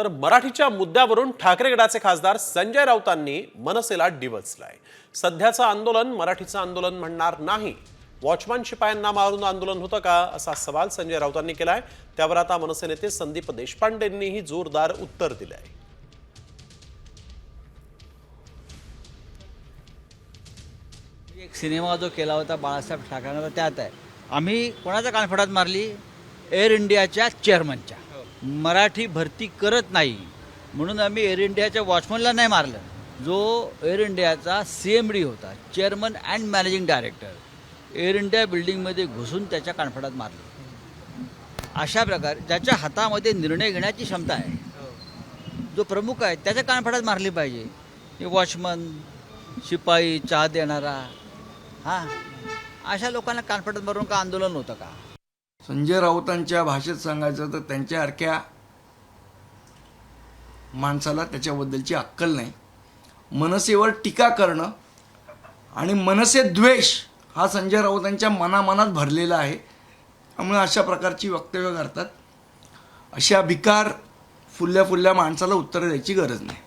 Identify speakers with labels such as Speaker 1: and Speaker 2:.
Speaker 1: तर मराठीच्या मुद्द्यावरून ठाकरे गटाचे खासदार संजय राऊतांनी मनसेला डिवचलाय. सध्याचं आंदोलन मराठीचं आंदोलन म्हणणार नाही. वॉचमन शिपायांना मारून आंदोलन होतं का असा सवाल संजय राऊतांनी केलाय. त्यावर आता मनसे नेते संदीप देशपांडेंनीही जोरदार उत्तर दिलंय.
Speaker 2: एक सिनेमा जो केला होता बाळासाहेब ठाकरेंचा त्यात आहे. आम्ही कोणाच्या कानफडात मारली? एअर इंडियाच्या चेअरमनच्या मराठी भरती करत नाही. म्हणून आम्ही एअर इंडियाच्या वॉचमनला नाही मारलं. जो एअर इंडियाचा सी एम डी होता chairman and managing director air India बिल्डिंगमध्ये घुसून त्याच्या कानफडात मारलं. अशा प्रकारे ज्याच्या हातामध्ये निर्णय घेण्याची क्षमता आहे. जो प्रमुख आहे त्याच्या कानफडात मारली पाहिजे. वॉचमन शिपाई चहा देणारा हां? अशा लोकांना कानफडात मारून का आंदोलन होतं का?
Speaker 3: संजय राऊतांच्या भाषेत सांगायचं तर त्यांच्यासारख्या माणसाला त्याच्याबद्दलची अक्कल नाही. मनसेवर टीका करणं आणि मनसे द्वेष हा संजय राऊतांच्या मनामनात भरलेला आहे. त्यामुळे अशा प्रकारची वक्तव्य करतात. अशा भिकार फुलल्या फुलल्या माणसाला उत्तरं द्यायची गरज नाही.